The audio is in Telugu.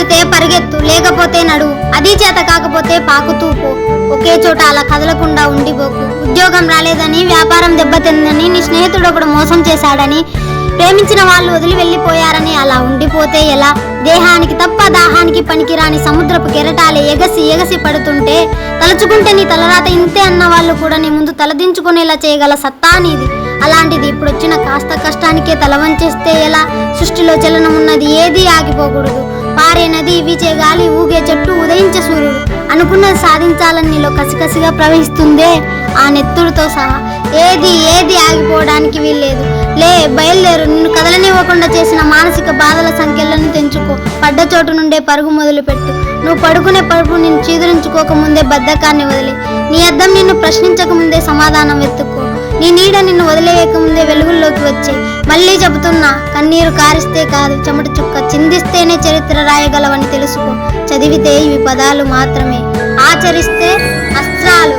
కుదిరితే పరిగెత్తు లేకపోతే నడు. అది చేత కాకపోతే పాకుతూ పో. ఒకే చోట అలా కదలకుండా ఉండిపోకు. ఉద్యోగం రాలేదని వ్యాపారం దెబ్బతిందని నీ స్నేహితుడు ఒకడు మోసం చేశాడని ప్రేమించిన వాళ్ళు వదిలి వెళ్ళిపోయారని అలా ఉండిపోతే ఎలా? దేహానికి తప్ప దాహానికి పనికిరాని సముద్రపు కెరటాలే ఎగసి ఎగసి పడుతుంటే తలుచుకుంటే నీ తలరాత ఇంతే అన్న వాళ్ళు కూడా నీ ముందు తలదించుకునేలా చేయగల సత్తా నీది. అలాంటిది ఇప్పుడు వచ్చిన కాస్త కష్టానికే తలవంచేస్తే ఎలా? సృష్టిలో చలనం ఉన్నది ఏదీ ఆగిపోకూడదు. పారే నది వీచే గాలి ఊగే చెట్టు ఉదయించే సూర్యుడు. అనుకున్నది సాధించాలని నీలో కసికసిగా ప్రవహిస్తుందే ఆ నెత్తుడితో సహా. ఏది ఏది ఆగిపోవడానికి వీల్లేదు. లే బయలుదేరు. నిన్ను కదలనివ్వకుండా చేసిన మానసిక బాధల సంఖ్యలను తెంచుకో. పడ్డ చోటు నుండే పరుగు మొదలుపెట్టు. నువ్వు పడుకునే పరుపు నిన్ను చీదరించుకోక ముందే బద్ధకాన్ని వదిలి. నీ అద్దం నిన్ను ప్రశ్నించక ముందే సమాధానం వెతుక్కో. నిన్ను వెలుగుల్లోకి వచ్చే మళ్ళీ చెబుతున్నా కన్నీరు కారిస్తే కాదు చెమట చుక్క చిందిస్తేనే చరిత్ర రాయగలవని తెలుసుకో. చదివితే ఇవి పదాలు మాత్రమే. ఆచరిస్తే అస్త్రాలు.